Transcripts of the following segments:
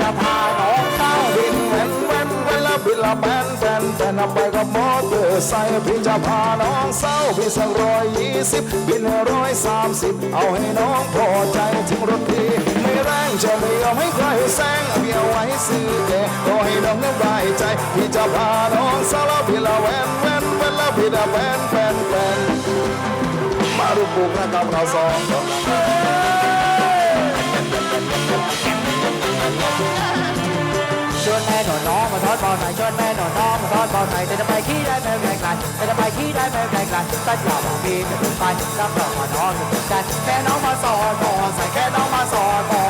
จะพาน้องเข้าบินแว่นแว่นเว่ละบินละแบนแบนแบนไปกับมอเตอร์ไซค์พี่จะพาน้องเศร้าวบินสักร้อยยี่สิบบินร้อยสามสิบเอาให้น้องพอใจถึงรถพี่ไม่แรงจะไม่ยอมให้ใครแซงเบียวไว้ซื้อแกก็ให้น้องนั้นได้ใจพี่จะพาน้องสาวละบินละแว่นแว่นเว่นละบินละแบนแบนแบนมารูปบุกนะครับเราสอง ชวนแม่หนอนน้องมาทอดบอลหน่อยชวนแม่หนอนน้องมาทอดบอลหน่อยแต่ทำไมขี้ได้ไม่แรงกันแต่ทำไมขี้ได้ไม่แรงกันสัญญาบอกพี่จะถึงไปรับรองว่าน้องจะถึงกันแค่น้องมาสอนมอใส่แค่น้องมาสอนมอ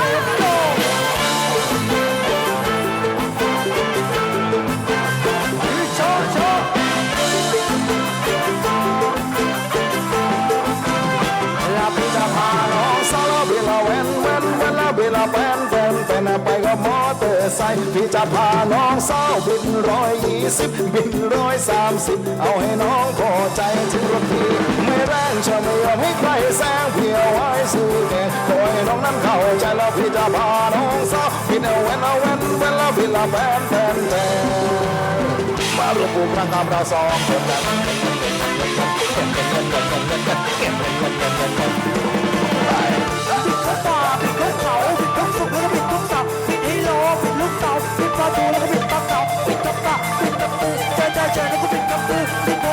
ลา ลาบิลาแฟนแฟนแฟนไปกับมอเตอร์ไซค์พี่จะพาน้องสาวบินร้อยยี่สิบบินร้อยสามสิบเอาให้น้องพอใจถึงรถพี่ไม่แรงจะไม่ยอมให้ใครแซงเพี่เอาไว้ซื้อแกขอให้น้องนั้นเข้าใจแล้วพี่จะพาน้องสาวบินเอาเวนเอาเวนเวนลาบิลาแฟนแฟนแฟนมาร่วมบุกร่างกายเราสองคนกัน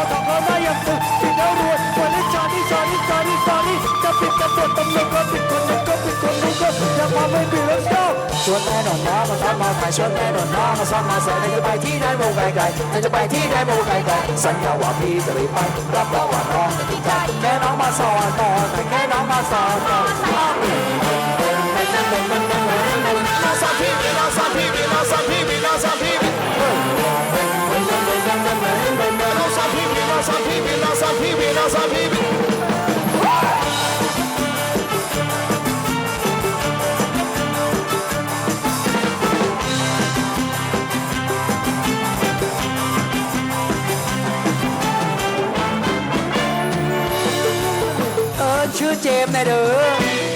ปิดโบทองเราได้ยังปูปิดแล้วรวยวันนี้จอนี่จอนี่จอนี่จอนี่จะปิดจะปวดตำรวจก็ปิดคนนึงก็ปิดคนนู้นก็อย่าพาไม่ปิดแล้วเจ้าชวนแม่หนอนน้องมาซ้อนมาใส่ชวนแม่หนอนน้องมาซ้อนมาใส่แต่จะไปที่ไหนโมไกลไกลแต่จะไปที่ไหนโมไกลไกลสัญญาว่าพี่จะไม่ไปรับรองว่าน้องจะติดใจแค่น้องมาสอนต่อแต่แค่น้องมาสอนต่อ เออชื่อเจมส์นะเด้อ